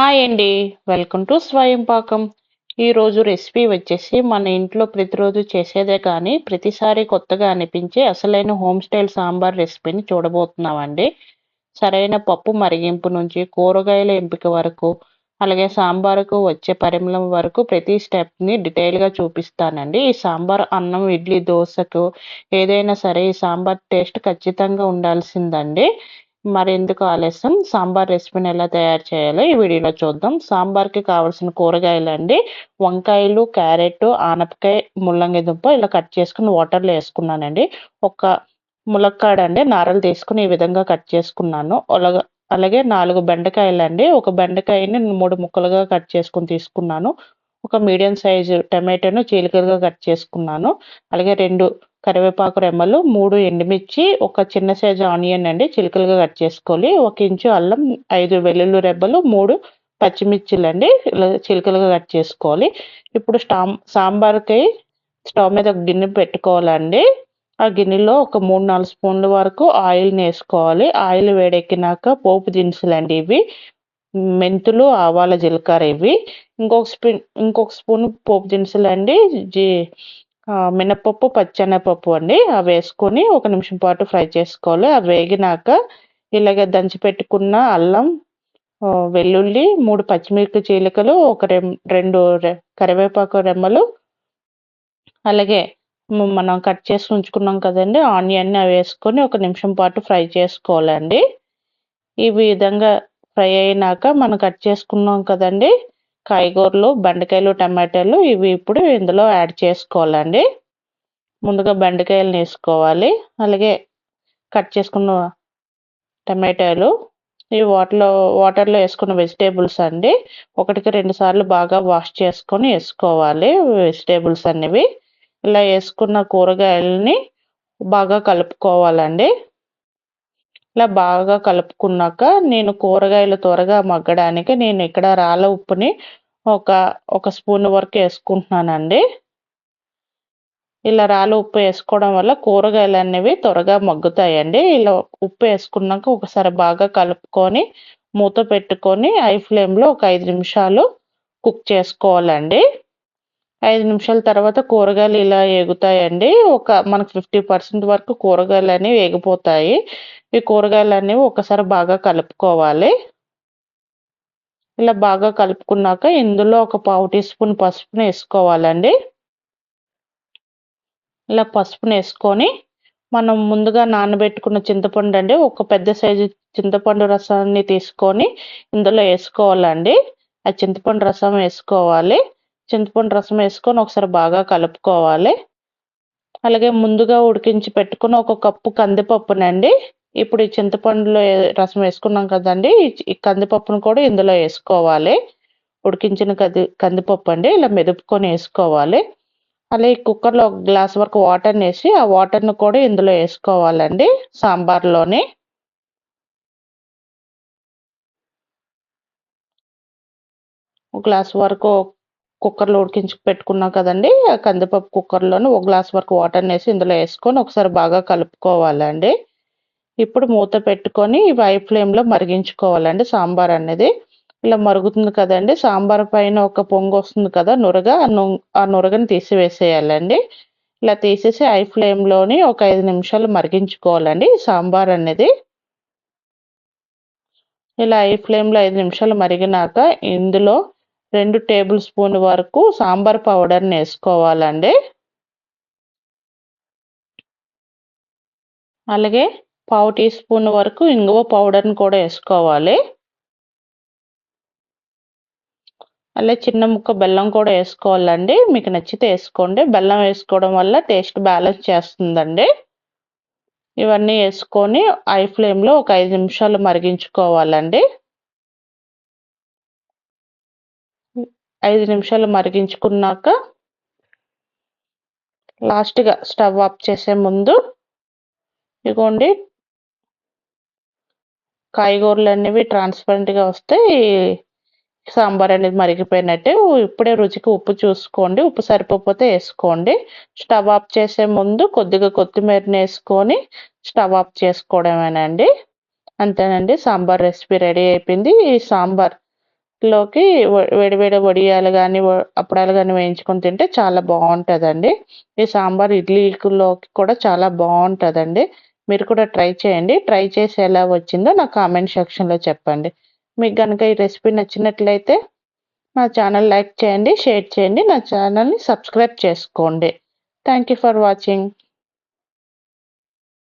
Hi అండి welcome to స్వయం పాకం ఈరోజు రెసిపీ వచ్చేసి మన ఇంట్లో ప్రతిరోజు చేసేదే కానీ ప్రతిసారి కొత్తగా అనిపించే అసలైన హోమ్ స్టైల్ సాంబార్ రెసిపీని చూడబోతున్నామండి. సరైన పప్పు మరిగింపు నుంచి కూరగాయల ఎంపిక వరకు అలాగే సాంబార్కు వచ్చే పరిమళం వరకు ప్రతి స్టెప్ని డీటెయిల్గా చూపిస్తానండి. ఈ సాంబార్ అన్నం ఇడ్లీ దోశకు ఏదైనా సరే ఈ సాంబార్ టేస్ట్ ఖచ్చితంగా ఉండాల్సిందండి. మరెందుకు ఆలస్యం? సాంబార్ రెసిపీని ఎలా తయారు చేయాలో ఈ వీడియోలో చూద్దాం. సాంబార్కి కావాల్సిన కూరగాయలు అండి. వంకాయలు క్యారెట్ ఆనపకాయ ముల్లంగి దుంప ఇలా కట్ చేసుకుని వాటర్లో వేసుకున్నానండి. ఒక ములక్కాడ అండి నారలు తీసుకుని ఈ విధంగా కట్ చేసుకున్నాను. అలాగే అలాగే నాలుగు బెండకాయలు అండి. ఒక బెండకాయని మూడు ముక్కలుగా కట్ చేసుకుని తీసుకున్నాను. ఒక మీడియం సైజు టమాటోను చీలికలుగా కట్ చేసుకున్నాను. అలాగే రెండు కరివేపాకు రెమ్మలు మూడు ఎండుమిర్చి ఒక చిన్న సైజు ఆనియన్ అండి చిలుకలుగా కట్ చేసుకోవాలి. ఒక ఇంచు అల్లం ఐదు వెల్లుల్లి రెబ్బలు మూడు పచ్చిమిర్చిలు అండి చిలుకలుగా కట్ చేసుకోవాలి. ఇప్పుడు స్టా సాంబార్కి స్టవ్ మీద ఒక గిన్నె పెట్టుకోవాలండి. ఆ గిన్నెలో ఒక మూడు నాలుగు స్పూన్ల వరకు ఆయిల్ని వేసుకోవాలి. ఆయిల్ వేడెక్కినాక పోపు దినుసులు అండి ఇవి మెంతులు ఆవాల జీలకర్ర ఇవి. ఇంకొక స్పూన్ ఇంకొక స్పూన్ పోపు దినుసులు అండి జీ మినపప్పు పచ్చెనపప్పు అండి. అవి వేసుకొని ఒక నిమిషం పాటు ఫ్రై చేసుకోవాలి. అవి వేగినాక ఇలాగ దంచి పెట్టుకున్న అల్లం వెల్లుల్లి మూడు పచ్చిమిరపకాయ చీలికలు ఒక రెం రెండు కరివేపాకు రెమ్మలు అలాగే మనం కట్ చేసి ఉంచుకున్నాం కదండి ఆనియన్ అవి వేసుకొని ఒక నిమిషం పాటు ఫ్రై చేసుకోవాలండి. ఈ విధంగా ఫ్రై అయినాక మనం కట్ చేసుకున్నాం కదండి కాయగూరలు బెండకాయలు టమాటాలు ఇవి ఇప్పుడు ఇందులో యాడ్ చేసుకోవాలండి. ముందుగా బెండకాయలు వేసుకోవాలి అలాగే కట్ చేసుకున్న టమాటాలు ఈ వాటర్లో వాటర్లో వేసుకున్న వెజిటేబుల్స్ అండి. ఒకటికి రెండు సార్లు బాగా వాష్ చేసుకొని వేసుకోవాలి వెజిటేబుల్స్ అనేవి. ఇలా వేసుకున్న కూరగాయలని బాగా కలుపుకోవాలండి. ఇలా బాగా కలుపుకున్నాక నేను కూరగాయలు త్వరగా మగ్గడానికి నేను ఇక్కడ రాళ్ళ ఉప్పుని ఒక ఒక స్పూన్ వరకు వేసుకుంటున్నానండి. ఇలా రాళ్ళ ఉప్పు వేసుకోవడం వల్ల కూరగాయలు అనేవి త్వరగా మగ్గుతాయండి. ఇలా ఉప్పు వేసుకున్నాక ఒకసారి బాగా కలుపుకొని మూత పెట్టుకొని ఐ ఫ్లేమ్లో ఒక ఐదు నిమిషాలు కుక్ చేసుకోవాలండి. ఐదు నిమిషాల తర్వాత కూరగాయలు ఇలా ఎగుతాయండి ఒక మనకు ఫిఫ్టీ పర్సెంట్ వరకు కూరగాయలు అనేవి వేగిపోతాయి ఈ కూరగాయలు అనేవి ఒకసారి బాగా కలుపుకోవాలి. ఇలా బాగా కలుపుకున్నాక ఇందులో ఒక పావు టీ స్పూన్ పసుపుని వేసుకోవాలండి. ఇలా పసుపుని వేసుకొని మనం ముందుగా నానబెట్టుకున్న చింతపండు అండి ఒక పెద్ద సైజు చింతపండు రసాన్ని తీసుకొని ఇందులో వేసుకోవాలండి. ఆ చింతపండు రసం వేసుకోవాలి. చింతపండు రసం వేసుకొని ఒకసారి బాగా కలుపుకోవాలి. అలాగే ముందుగా ఉడికించి పెట్టుకుని ఒక కప్పు కందిపప్పునండి. ఇప్పుడు ఈ చింతపండులో రసం వేసుకున్నాం కదండి ఈ కందిపప్పును కూడా ఇందులో వేసుకోవాలి. ఉడికించిన కది కందిపప్పు అండి ఇలా మెదుపుకొని వేసుకోవాలి. అలాగే కుక్కర్లో ఒక గ్లాస్ వరకు వాటర్ని వేసి ఆ వాటర్ని కూడా ఇందులో వేసుకోవాలండి సాంబార్లోని. ఒక గ్లాస్ వరకు కుక్కర్లో ఉడికించి పెట్టుకున్నాం కదండి ఆ కందిపప్పు కుక్కర్లోని ఒక గ్లాస్ వరకు వాటర్ని వేసి ఇందులో వేసుకొని ఒకసారి బాగా కలుపుకోవాలండి. ఇప్పుడు మూత పెట్టుకొని ఇవి ఐ ఫ్లేమ్లో మరిగించుకోవాలండి సాంబార్ అనేది. ఇలా మరుగుతుంది కదండి సాంబార్ పైన ఒక పొంగు వస్తుంది కదా నురగ ఆ నురగని తీసివేసేయాలండి. ఇలా తీసేసి ఐ ఫ్లేమ్లోని ఒక ఐదు నిమిషాలు మరిగించుకోవాలండి సాంబార్ అనేది. ఇలా ఐ ఫ్లేమ్లో ఐదు నిమిషాలు మరిగినాక ఇందులో రెండు టేబుల్ స్పూన్ వరకు సాంబార్ పౌడర్ని వేసుకోవాలండి అలాగే పావు టీ స్పూన్ వరకు ఇంగువ పౌడర్ని కూడా వేసుకోవాలి. అలాగే చిన్న ముక్క బెల్లం కూడా వేసుకోవాలండి. మీకు నచ్చితే వేసుకోండి. బెల్లం వేసుకోవడం వల్ల టేస్ట్ బ్యాలెన్స్ చేస్తుందండి. ఇవన్నీ వేసుకొని ఐ ఫ్లేమ్లో ఒక ఐదు నిమిషాలు మరిగించుకోవాలండి. ఐదు నిమిషాలు మరిగించుకున్నాక లాస్ట్గా స్టవ్ ఆఫ్ చేసే ముందు ఇదిగోండి కాయగూరలు అనేవి ట్రాన్స్పరెంట్గా వస్తే సాంబార్ అనేది మరిగిపోయినట్టే. ఇప్పుడే రుచికి ఉప్పు చూసుకోండి ఉప్పు సరిపోతే వేసుకోండి. స్టవ్ ఆఫ్ చేసే ముందు కొద్దిగా కొత్తిమీరని వేసుకొని స్టవ్ ఆఫ్ చేసుకోవడమేనండి. అంతేనండి సాంబార్ రెసిపీ రెడీ అయిపోయింది. ఈ సాంబార్ లోకి వేడివేడి వడియాలు కానీ అప్పడాలు కానీ వేయించుకొని తింటే చాలా బాగుంటుందండి. ఈ సాంబార్ ఇడ్లీలోకి కూడా చాలా బాగుంటుందండి. మీరు కూడా ట్రై చేయండి. ట్రై చేసి ఎలా వచ్చిందో నా కామెంట్ సెక్షన్లో చెప్పండి. మీకు కనుక ఈ రెసిపీ నచ్చినట్లయితే నా ఛానల్ లైక్ చేయండి షేర్ చేయండి నా ఛానల్ని సబ్స్క్రైబ్ చేసుకోండి. Thank you for watching.